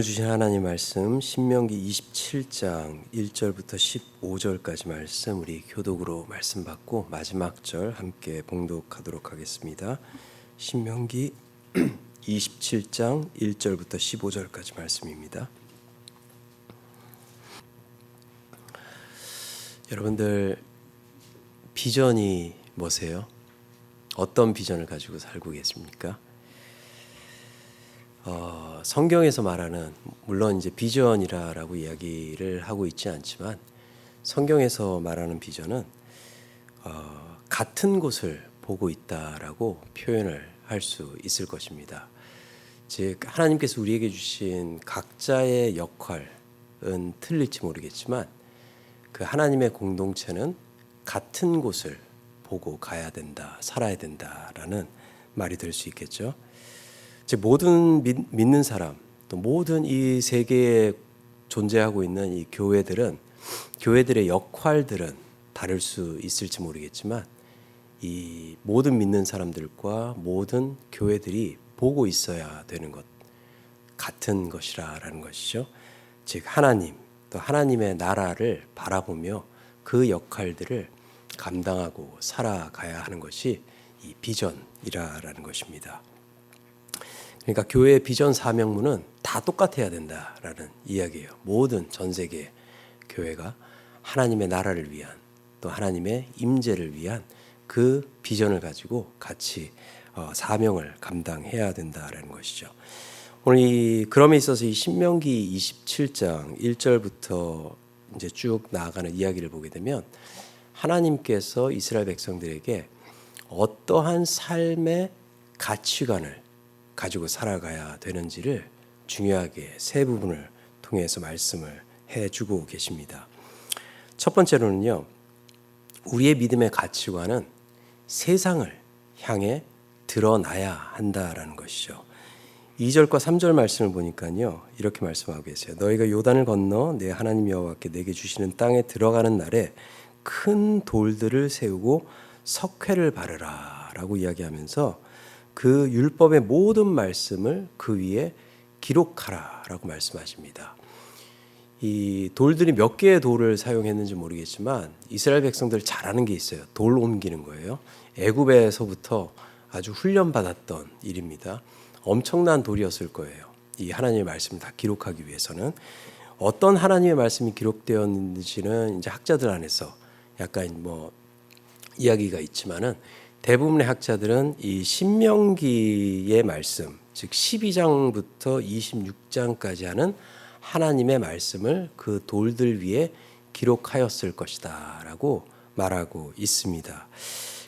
오늘 주신 하나님 말씀 신명기 27장 1절부터 15절까지 말씀 우리 교독으로 말씀 받고 마지막 절 함께 봉독하도록 하겠습니다. 신명기 27장 1절부터 15절까지 말씀입니다. 여러분들 비전이 뭐세요? 어떤 비전을 가지고 살고 계십니까? 어, 성경에서 말하는 물론 이제 비전이라라고 이야기를 하고 있지 않지만 성경에서 말하는 비전은 어, 같은 곳을 보고 있다라고 표현을 할 수 있을 것입니다. 즉 하나님께서 우리에게 주신 각자의 역할은 틀릴지 모르겠지만 그 하나님의 공동체는 같은 곳을 보고 가야 된다, 살아야 된다라는 말이 될 수 있겠죠. 즉 모든 믿, 믿는 사람 또 모든 이 세계에 존재하고 있는 이 교회들은 교회들의 역할들은 다를 수 있을지 모르겠지만 이 모든 믿는 사람들과 모든 교회들이 보고 있어야 되는 것 같은 것이라라는 것이죠. 즉 하나님 또 하나님의 나라를 바라보며 그 역할들을 감당하고 살아가야 하는 것이 이 비전이라라는 것입니다. 그러니까 교회의 비전 사명문은 다 똑같아야 된다라는 이야기예요. 모든 전 세계 교회가 하나님의 나라를 위한 또 하나님의 임재를 위한 그 비전을 가지고 같이 어, 사명을 감당해야 된다라는 것이죠. 오늘 이 그럼에 있어서 이 신명기 27장 1절부터 이제 쭉 나아가는 이야기를 보게 되면 하나님께서 이스라엘 백성들에게 어떠한 삶의 가치관을 가지고 살아가야 되는지를 중요하게 세 부분을 통해서 말씀을 해주고 계십니다. 첫 번째로는요, 우리의 믿음의 가치관은 세상을 향해 드러나야 한다라는 것이죠. 2절과 3절 말씀을 보니까요. 이렇게 말씀하고 계세요. 너희가 요단을 건너 내 하나님 여호와께 내게 주시는 땅에 들어가는 날에 큰 돌들을 세우고 석회를 바르라라고 이야기하면서 그 율법의 모든 말씀을 그 위에 기록하라라고 말씀하십니다. 이 돌들이 몇 개의 돌을 사용했는지 모르겠지만 이스라엘 백성들 잘 아는 게 있어요. 돌 옮기는 거예요. 애굽에서부터 아주 훈련 받았던 일입니다. 엄청난 돌이었을 거예요. 이 하나님의 말씀을 다 기록하기 위해서는 어떤 하나님의 말씀이 기록되었는지는 이제 학자들 안에서 약간 뭐 이야기가 있지만은 대부분의 학자들은 이 신명기의 말씀, 즉 12장부터 26장까지 하는 하나님의 말씀을 그 돌들 위에 기록하였을 것이다라고 말하고 있습니다.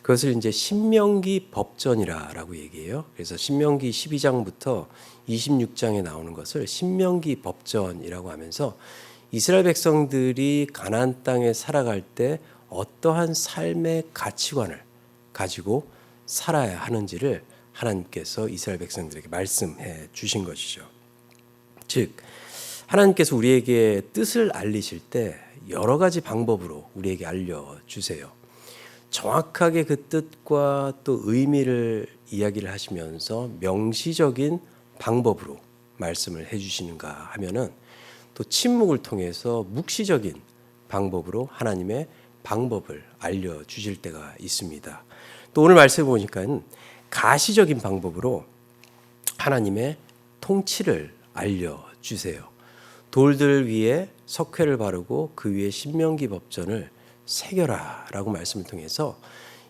그것을 이제 신명기 법전이라라고 얘기해요. 그래서 신명기 12장부터 26장에 나오는 것을 신명기 법전이라고 하면서 이스라엘 백성들이 가나안 땅에 살아갈 때 어떠한 삶의 가치관을 가지고 살아야 하는지를 하나님께서 이스라엘 백성들에게 말씀해 주신 것이죠. 즉 하나님께서 우리에게 뜻을 알리실 때 여러 가지 방법으로 우리에게 알려 주세요. 정확하게 그 뜻과 또 의미를 이야기를 하시면서 명시적인 방법으로 말씀을 해 주시는가 하면은 또 침묵을 통해서 묵시적인 방법으로 하나님의 방법을 알려 주실 때가 있습니다. 또 오늘 말씀 보니까 가시적인 방법으로 하나님의 통치를 알려 주세요. 돌들 위에 석회를 바르고 그 위에 신명기 법전을 새겨라라고 말씀을 통해서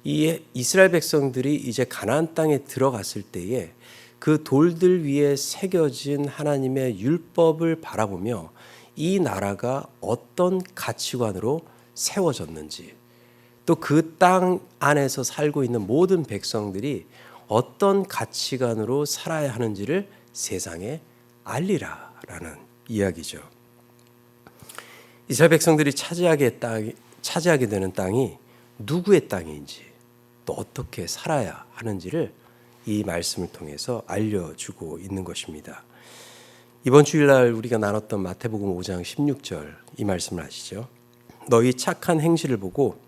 이 이스라엘 백성들이 이제 가나안 땅에 들어갔을 때에 그 돌들 위에 새겨진 하나님의 율법을 바라보며 이 나라가 어떤 가치관으로 세워졌는지 또 그 땅 안에서 살고 있는 모든 백성들이 어떤 가치관으로 살아야 하는지를 세상에 알리라라는 이야기죠. 이스라엘 백성들이 차지하게 땅 차지하게 되는 땅이 누구의 땅인지 또 어떻게 살아야 하는지를 이 말씀을 통해서 알려주고 있는 것입니다. 이번 주일날 우리가 나눴던 마태복음 5장 16절 이 말씀을 하시죠. 너희 착한 행실을 보고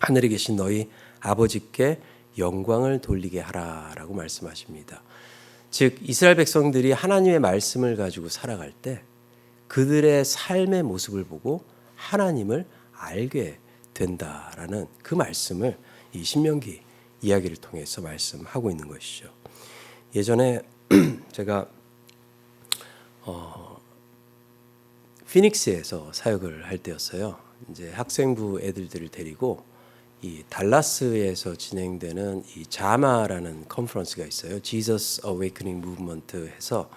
하늘에 계신 너희 아버지께 영광을 돌리게 하라라고 말씀하십니다. 즉 이스라엘 백성들이 하나님의 말씀을 가지고 살아갈 때 그들의 삶의 모습을 보고 하나님을 알게 된다라는 그 말씀을 이 신명기 이야기를 통해서 말씀하고 있는 것이죠. 예전에 제가 어, 피닉스에서 사역을 할 때였어요. 이제 학생부 애들들을 데리고 이 달라스에서 진행되는 이 자마라는 컨퍼런스가 있어요. Jesus Awakening 해서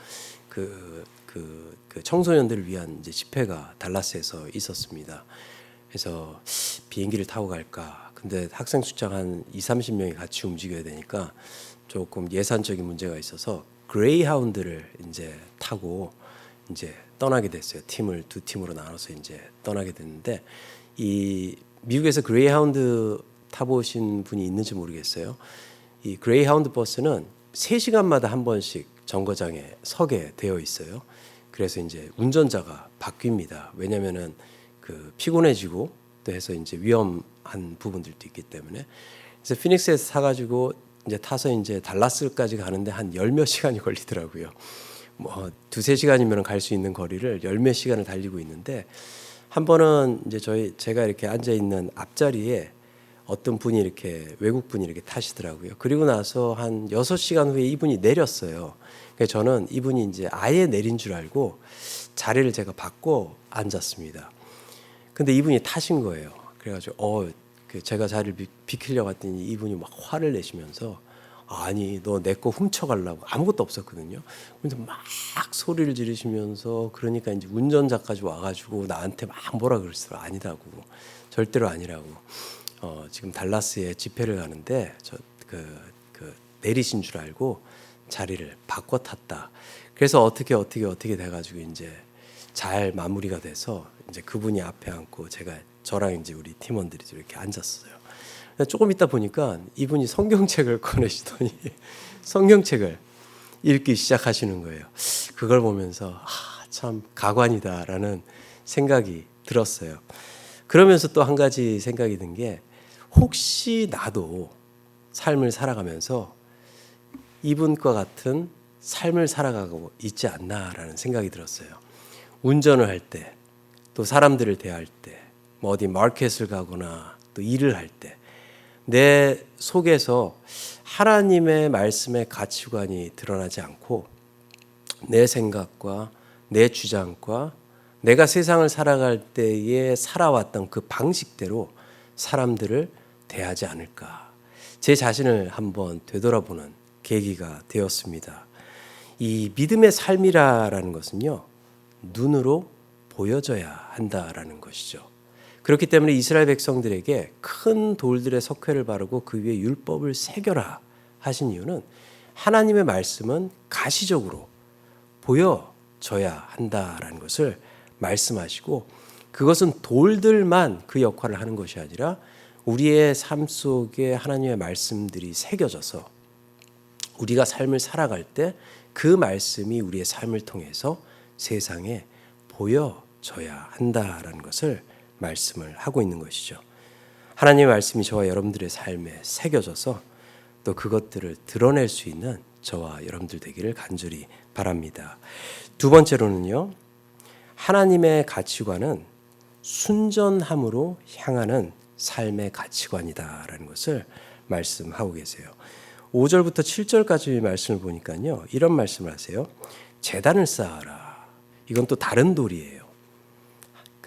그, 그, 그 청소년들을 위한 이제 집회가 달라스에서 있었습니다. 그래서 비행기를 타고 갈까? 근데 학생 숫자가 한 2, 30명이 같이 움직여야 되니까 조금 예산적인 문제가 있어서 그레이하운드를 이제 타고 이제 떠나게 됐어요. 팀을 두 팀으로 나눠서 이제 떠나게 됐는데 이 미국에서 그레이하운드 타보신 분이 있는지 모르겠어요. 이 그레이하운드 버스는 3시간마다 한 번씩 정거장에 서게 되어 있어요. 그래서 이제 운전자가 바뀝니다. 왜냐면은 그 피곤해지고 또 해서 이제 위험한 부분들도 있기 때문에 그래서 피닉스에서 타가지고 이제 타서 이제 달라스까지 가는데 한 열 몇 시간이 걸리더라고요. 뭐 두세 시간이면 갈 수 있는 거리를 열 몇 시간을 달리고 있는데 한 번은 이제 저희 제가 이렇게 앉아 있는 앞자리에 어떤 분이 이렇게 외국 분이 이렇게 타시더라고요. 그리고 나서 한 여섯 시간 후에 이분이 내렸어요. 그래서 저는 이분이 이제 아예 내린 줄 알고 자리를 제가 바꿔 앉았습니다. 근데 이분이 타신 거예요. 그래가지고 어, 그 제가 자리를 비, 비키려고 했더니 이분이 막 화를 내시면서 아니 너 내 거 훔쳐가려고 아무것도 없었거든요. 근데 막 소리를 지르시면서 그러니까 이제 운전자까지 와가지고 나한테 막 뭐라 그랬어요. 아니라고 절대로 아니라고. 어, 지금 달라스에 집회를 가는데 저그 그 내리신 줄 알고 자리를 바꿔 탔다. 그래서 어떻게 어떻게 어떻게 돼가지고 이제 잘 마무리가 돼서 이제 그분이 앞에 앉고 제가 저랑 이제 우리 팀원들이 이렇게 앉았어요. 조금 있다 보니까 이분이 성경책을 꺼내시더니 성경책을 읽기 시작하시는 거예요. 그걸 보면서 아, 참 가관이다라는 생각이 들었어요. 그러면서 또 한 가지 생각이 든 게 혹시 나도 삶을 살아가면서 이분과 같은 삶을 살아가고 있지 않나라는 생각이 들었어요. 운전을 할 때, 또 사람들을 대할 때, 뭐 어디 마켓을 가거나 또 일을 할 때, 내 속에서 하나님의 말씀의 가치관이 드러나지 않고 내 생각과 내 주장과 내가 세상을 살아갈 때에 살아왔던 그 방식대로 사람들을 대하지 않을까. 제 자신을 한번 되돌아보는 계기가 되었습니다. 이 믿음의 삶이라는 것은요, 눈으로 보여져야 한다라는 것이죠. 그렇기 때문에 이스라엘 백성들에게 큰 돌들의 석회를 바르고 그 위에 율법을 새겨라 하신 이유는 하나님의 말씀은 가시적으로 보여져야 한다라는 것을 말씀하시고 그것은 돌들만 그 역할을 하는 것이 아니라 우리의 삶 속에 하나님의 말씀들이 새겨져서 우리가 삶을 살아갈 때 그 말씀이 우리의 삶을 통해서 세상에 보여져야 한다라는 것을 말씀을 하고 있는 것이죠. 하나님의 말씀이 저와 여러분들의 삶에 새겨져서 또 그것들을 드러낼 수 있는 저와 여러분들 되기를 간절히 바랍니다. 두 번째로는요. 하나님의 가치관은 순전함으로 향하는 삶의 가치관이다라는 것을 말씀하고 계세요. 5절부터 7절까지 말씀을 보니까요. 이런 말씀을 하세요. 재단을 쌓아라. 이건 또 다른 돌이에요.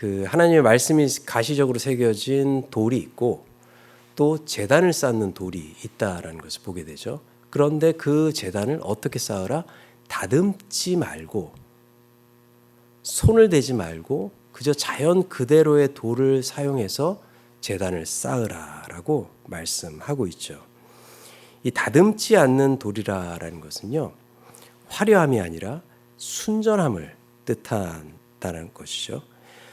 그 하나님의 말씀이 가시적으로 새겨진 돌이 있고 또 재단을 쌓는 돌이 있다라는 것을 보게 되죠. 그런데 그 재단을 어떻게 쌓으라? 다듬지 말고 손을 대지 말고 그저 자연 그대로의 돌을 사용해서 재단을 쌓으라라고 말씀하고 있죠. 이 다듬지 않는 돌이라라는 것은요 화려함이 아니라 순전함을 뜻한다는 것이죠.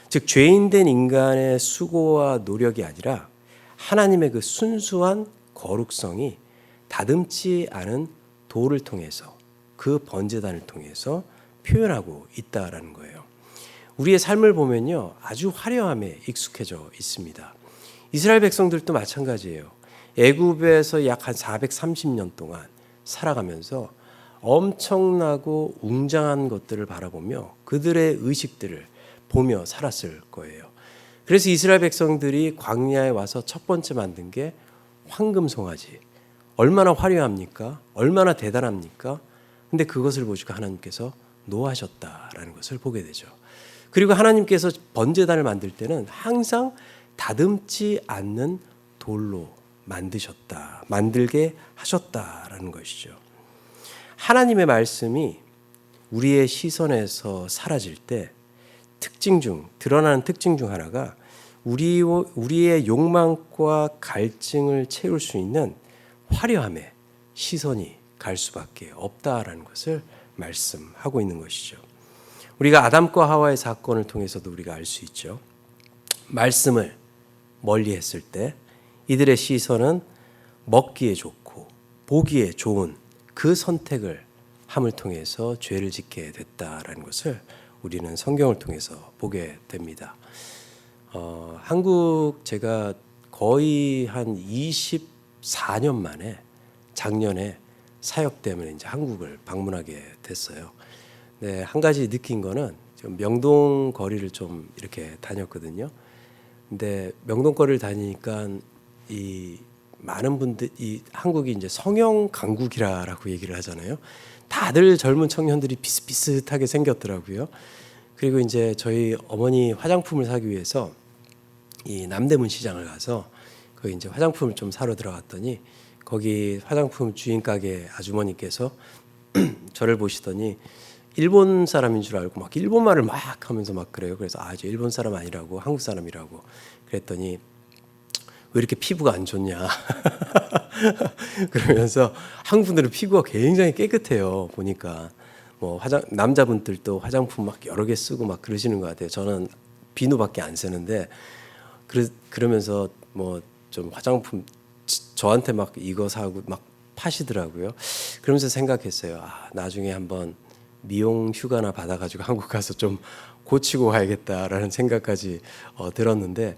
즉 죄인된 인간의 수고와 노력이 아니라 하나님의 그 순수한 거룩성이 다듬지 않은 돌을 통해서 그 번제단을 통해서 표현하고 있다라는 거예요. 우리의 삶을 보면요 아주 화려함에 익숙해져 있습니다. 이스라엘 백성들도 마찬가지예요. 애굽에서 약 한 430년 동안 살아가면서 엄청나고 웅장한 것들을 바라보며 그들의 의식들을 보며 살았을 거예요. 그래서 이스라엘 백성들이 광야에 와서 첫 번째 만든 게 황금 송아지. 얼마나 화려합니까? 얼마나 대단합니까? 근데 그것을 보시고 하나님께서 노하셨다라는 것을 보게 되죠. 그리고 하나님께서 번제단을 만들 때는 항상 다듬지 않는 돌로 만드셨다. 만들게 하셨다라는 것이죠. 하나님의 말씀이 우리의 시선에서 사라질 때 특징 중 드러나는 특징 중 하나가 우리 우리의 욕망과 갈증을 채울 수 있는 화려함에 시선이 갈 수밖에 없다라는 것을 말씀하고 있는 것이죠. 우리가 아담과 하와의 사건을 통해서도 우리가 알 수 있죠. 말씀을 멀리 했을 때 이들의 시선은 먹기에 좋고 보기에 좋은 그 선택을 함을 통해서 죄를 짓게 됐다라는 것을 우리는 성경을 통해서 보게 됩니다. 어, 한국 제가 거의 한 24년 만에 작년에 사역 때문에 이제 한국을 방문하게 됐어요. 네, 한 가지 느낀 거는 좀 명동 거리를 좀 이렇게 다녔거든요. 근데 명동 거리를 다니니까 이 많은 분들 이 한국이 이제 성형 강국이라고 얘기를 하잖아요. 다들 젊은 청년들이 비슷비슷하게 생겼더라고요. 그리고 이제 저희 어머니 화장품을 사기 위해서 이 남대문 시장을 가서 거기 이제 화장품을 좀 사러 들어갔더니 거기 화장품 주인 가게 아주머니께서 저를 보시더니 일본 사람인 줄 알고 막 일본말을 막 하면서 막 그래요. 그래서 아, 저 일본 사람 아니라고 한국 사람이라고 그랬더니 왜 이렇게 피부가 안 좋냐. 그러면서 한국 분들은 피부가 굉장히 깨끗해요. 보니까 뭐 화장 남자분들도 화장품 막 여러 개 쓰고 막 그러시는 것 같아요. 저는 비누밖에 안 쓰는데 그러, 그러면서 뭐 좀 화장품 저한테 막 이거 사고 막 파시더라고요. 그러면서 생각했어요. 아, 나중에 한번 미용 휴가나 받아가지고 한국 가서 좀 고치고 가야겠다라는 생각까지 어, 들었는데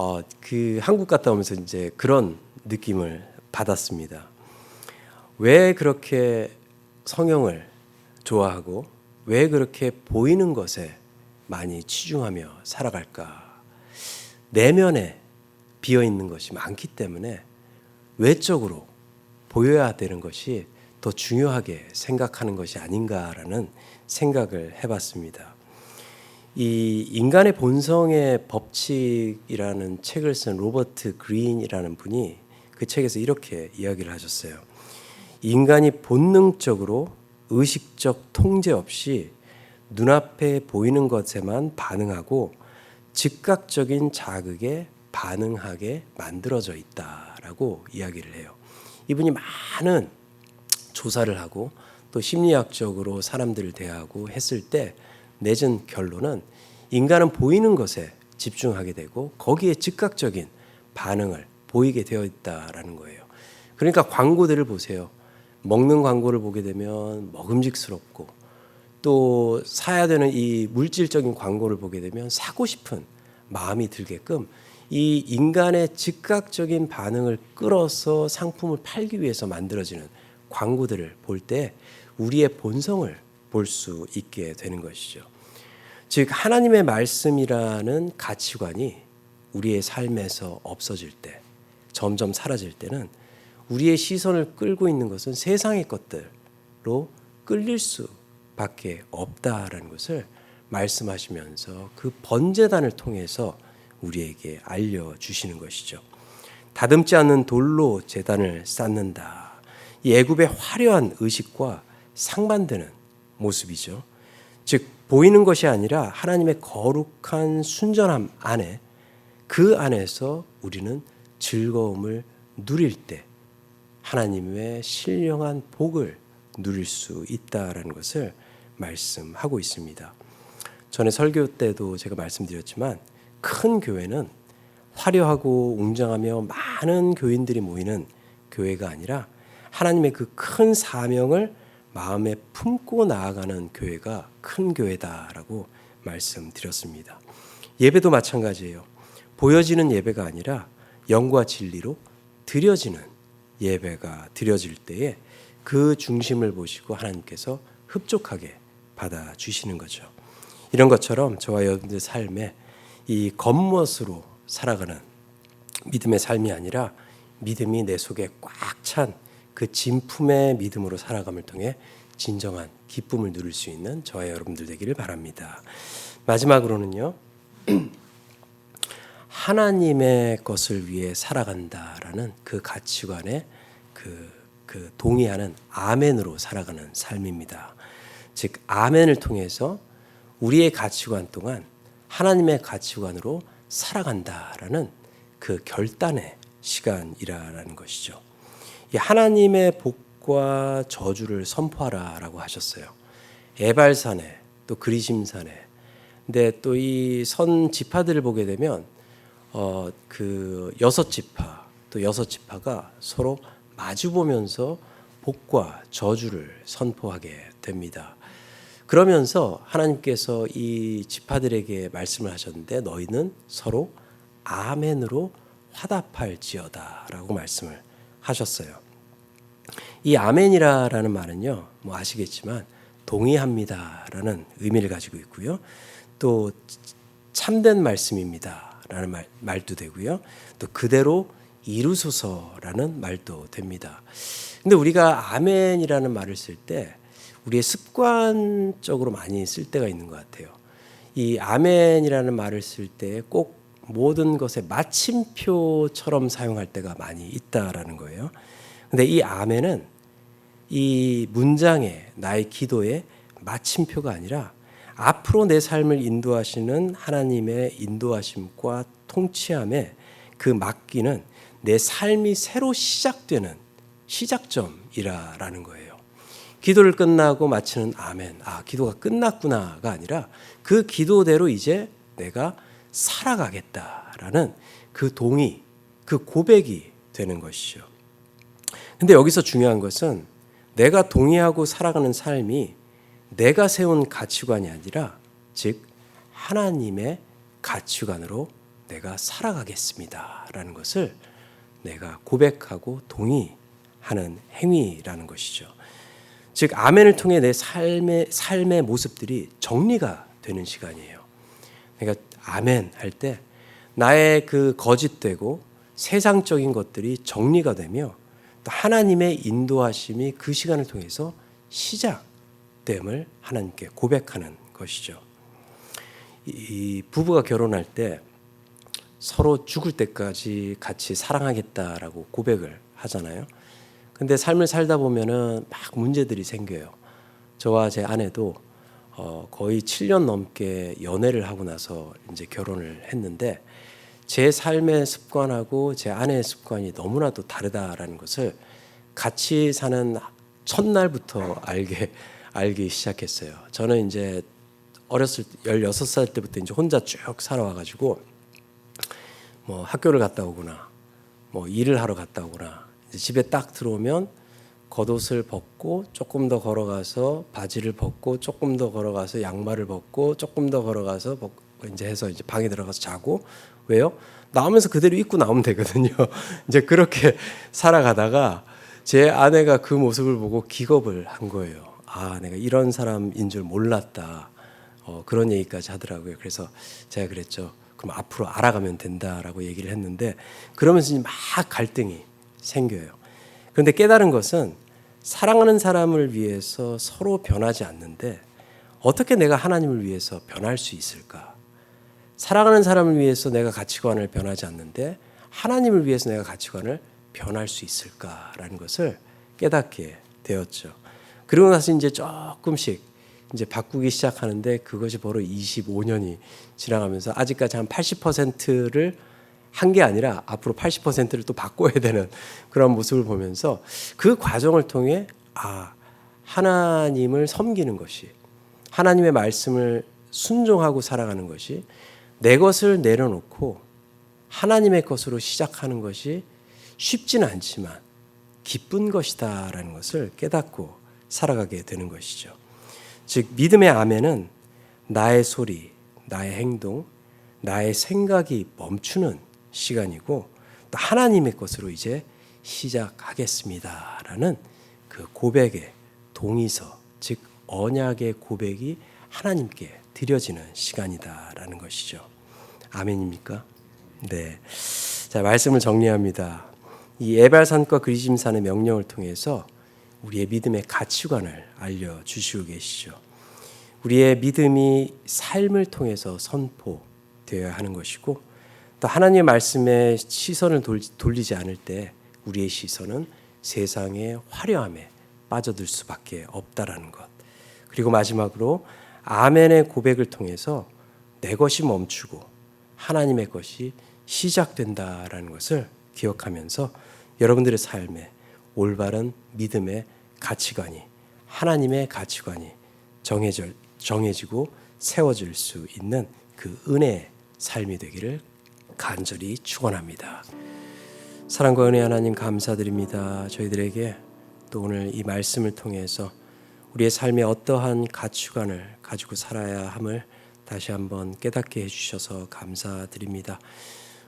어, 그 한국 갔다 오면서 이제 그런 느낌을 받았습니다. 왜 그렇게 성형을 좋아하고 왜 그렇게 보이는 것에 많이 치중하며 살아갈까? 내면에 비어 있는 것이 많기 때문에 외적으로 보여야 되는 것이 더 중요하게 생각하는 것이 아닌가라는 생각을 해봤습니다. 이 인간의 본성의 법칙이라는 책을 쓴 로버트 그린이라는 분이 그 책에서 이렇게 이야기를 하셨어요. 인간이 본능적으로 의식적 통제 없이 눈앞에 보이는 것에만 반응하고 즉각적인 자극에 반응하게 만들어져 있다라고 이야기를 해요. 이분이 많은 조사를 하고 또 심리학적으로 사람들을 대하고 했을 때 내준 결론은 인간은 보이는 것에 집중하게 되고 거기에 즉각적인 반응을 보이게 되어 있다라는 거예요. 그러니까 광고들을 보세요. 먹는 광고를 보게 되면 먹음직스럽고 또 사야 되는 이 물질적인 광고를 보게 되면 사고 싶은 마음이 들게끔 이 인간의 즉각적인 반응을 끌어서 상품을 팔기 위해서 만들어지는 광고들을 볼 때 우리의 본성을 볼 수 있게 되는 것이죠. 즉 하나님의 말씀이라는 가치관이 우리의 삶에서 없어질 때 점점 사라질 때는 우리의 시선을 끌고 있는 것은 세상의 것들로 끌릴 수밖에 없다라는 것을 말씀하시면서 그 번제단을 통해서 우리에게 알려 주시는 것이죠. 다듬지 않는 돌로 제단을 쌓는다. 이 애굽의 화려한 의식과 상반되는 모습이죠. 즉 보이는 것이 아니라 하나님의 거룩한 순전함 안에 그 안에서 우리는 즐거움을 누릴 때 하나님의 신령한 복을 누릴 수 있다라는 것을 말씀하고 있습니다. 전에 설교 때도 제가 말씀드렸지만 큰 교회는 화려하고 웅장하며 많은 교인들이 모이는 교회가 아니라 하나님의 그 큰 사명을 마음에 품고 나아가는 교회가 큰 교회다라고 말씀드렸습니다. 예배도 마찬가지예요. 보여지는 예배가 아니라 영과 진리로 드려지는 예배가 드려질 때에 그 중심을 보시고 하나님께서 흡족하게 받아 주시는 거죠. 이런 것처럼 저와 여러분들 삶에 이 겉멋으로 살아가는 믿음의 삶이 아니라 믿음이 내 속에 꽉 찬 그 진품의 믿음으로 살아감을 통해 진정한 기쁨을 누릴 수 있는 저와 여러분들 되기를 바랍니다. 마지막으로는요. 하나님의 것을 위해 살아간다라는 그 가치관에 그, 그 동의하는 아멘으로 살아가는 삶입니다. 즉 아멘을 통해서 우리의 가치관 동안 하나님의 가치관으로 살아간다라는 그 결단의 시간이라는 것이죠. 이 하나님의 복과 저주를 선포하라라고 하셨어요. 에발산에 또 그리심산에. 근데 또 이 선 지파들을 보게 되면 어 그 여섯 지파 또 여섯 지파가 서로 마주 보면서 복과 저주를 선포하게 됩니다. 그러면서 하나님께서 이 지파들에게 말씀을 하셨는데 너희는 서로 아멘으로 화답할지어다라고 말씀을 하셨어요. 이 아멘이라라는 말은요, 뭐 아시겠지만 동의합니다라는 의미를 가지고 있고요. 또 참된 말씀입니다라는 말, 말도 되고요. 또 그대로 이루소서라는 말도 됩니다. 근데 우리가 아멘이라는 말을 쓸 때 우리의 습관적으로 많이 쓸 때가 있는 것 같아요. 이 아멘이라는 말을 쓸 때 꼭 모든 것의 마침표처럼 사용할 때가 많이 있다라는 거예요. 근데 이 아멘은 이 문장의 나의 기도의 마침표가 아니라 앞으로 내 삶을 인도하시는 하나님의 인도하심과 통치함에 그 맡기는 내 삶이 새로 시작되는 시작점이라라는 거예요. 기도를 끝나고 마치는 아멘. 아, 기도가 끝났구나가 아니라 그 기도대로 이제 내가 살아가겠다라는 그 동의, 그 고백이 되는 것이죠. 근데 여기서 중요한 것은 내가 동의하고 살아가는 삶이 내가 세운 가치관이 아니라 즉 하나님의 가치관으로 내가 살아가겠습니다라는 것을 내가 고백하고 동의하는 행위라는 것이죠. 즉 아멘을 통해 내 삶의 삶의 모습들이 정리가 되는 시간이에요. 그러니까 아멘 할 때 나의 그 거짓되고 세상적인 것들이 정리가 되며 또 하나님의 인도하심이 그 시간을 통해서 시작됨을 하나님께 고백하는 것이죠. 이 부부가 결혼할 때 서로 죽을 때까지 같이 사랑하겠다라고 고백을 하잖아요. 근데 삶을 살다 보면은 막 문제들이 생겨요. 저와 제 아내도 어 거의 7년 넘게 연애를 하고 나서 이제 결혼을 했는데 제 삶의 습관하고 제 아내의 습관이 너무나도 다르다라는 것을 같이 사는 첫날부터 알게 알기 시작했어요. 저는 이제 어렸을 때 16살 때부터 이제 혼자 쭉 살아와 가지고 뭐 학교를 갔다 오거나 뭐 일을 하러 갔다 오거나 집에 딱 들어오면 겉옷을 벗고 조금 더 걸어가서 바지를 벗고 조금 더 걸어가서 양말을 벗고 조금 더 걸어가서 벗고 이제 해서 이제 방에 들어가서 자고 왜요? 나오면서 그대로 입고 나오면 되거든요. 이제 그렇게 살아가다가 제 아내가 그 모습을 보고 기겁을 한 거예요. 아, 내가 이런 사람인 줄 몰랐다. 어, 그런 얘기까지 하더라고요. 그래서 제가 그랬죠. 그럼 앞으로 알아가면 된다라고 얘기를 했는데 그러면서 막 갈등이 생겨요. 그런데 깨달은 것은 사랑하는 사람을 위해서 서로 변하지 않는데 어떻게 내가 하나님을 위해서 변할 수 있을까? 사랑하는 사람을 위해서 내가 가치관을 변하지 않는데 하나님을 위해서 내가 가치관을 변할 수 있을까라는 것을 깨닫게 되었죠. 그리고 나서 이제 조금씩 이제 바꾸기 시작하는데 그것이 바로 25년이 지나가면서 아직까지 한 80%를 한 게 아니라 앞으로 80%를 또 바꿔야 되는 그런 모습을 보면서 그 과정을 통해 아 하나님을 섬기는 것이 하나님의 말씀을 순종하고 살아가는 것이 내 것을 내려놓고 하나님의 것으로 시작하는 것이 쉽지는 않지만 기쁜 것이다라는 것을 깨닫고 살아가게 되는 것이죠. 즉 믿음의 아멘은 나의 소리, 나의 행동, 나의 생각이 멈추는 시간이고 또 하나님의 것으로 이제 시작하겠습니다라는 그 고백의 동의서, 즉 언약의 고백이 하나님께 드려지는 시간이다라는 것이죠. 아멘입니까? 네. 자, 말씀을 정리합니다. 이 에발산과 그리심산의 명령을 통해서 우리의 믿음의 가치관을 알려 주시고 계시죠. 우리의 믿음이 삶을 통해서 선포되어야 하는 것이고 또 하나님의 말씀에 시선을 돌- 돌리지 않을 때 우리의 시선은 세상의 화려함에 빠져들 수밖에 없다라는 것. 그리고 마지막으로 아멘의 고백을 통해서 내 것이 멈추고 하나님의 것이 시작된다라는 것을 기억하면서 여러분들의 삶에 올바른 믿음의 가치관이 하나님의 가치관이 정해져 정해지고 세워질 수 있는 그 은혜의 삶이 되기를 간절히 축원합니다. 사랑과 은혜 하나님 감사드립니다. 저희들에게 또 오늘 이 말씀을 통해서 우리의 삶에 어떠한 가치관을 가지고 살아야 함을 다시 한번 깨닫게 해주셔서 감사드립니다.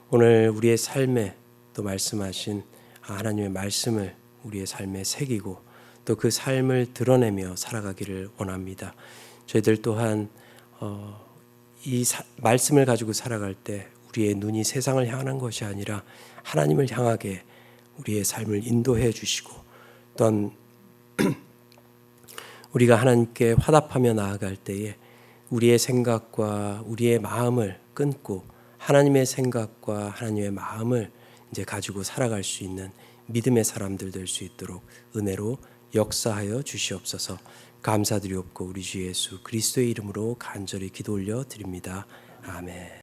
오늘 우리의 삶에 또 말씀하신 하나님의 말씀을 우리의 삶에 새기고 또 그 삶을 드러내며 살아가기를 원합니다. 저희들 또한 어, 이 사- 말씀을 가지고 살아갈 때 우리의 눈이 세상을 향하는 것이 아니라 하나님을 향하게 우리의 삶을 인도해 주시고 또한 우리가 하나님께 화답하며 나아갈 때에 우리의 생각과 우리의 마음을 끊고 하나님의 생각과 하나님의 마음을 이제 가지고 살아갈 수 있는 믿음의 사람들 될 수 있도록 은혜로 역사하여 주시옵소서. 감사드리옵고 우리 주 예수 그리스도의 이름으로 간절히 기도 올려 드립니다. 아멘.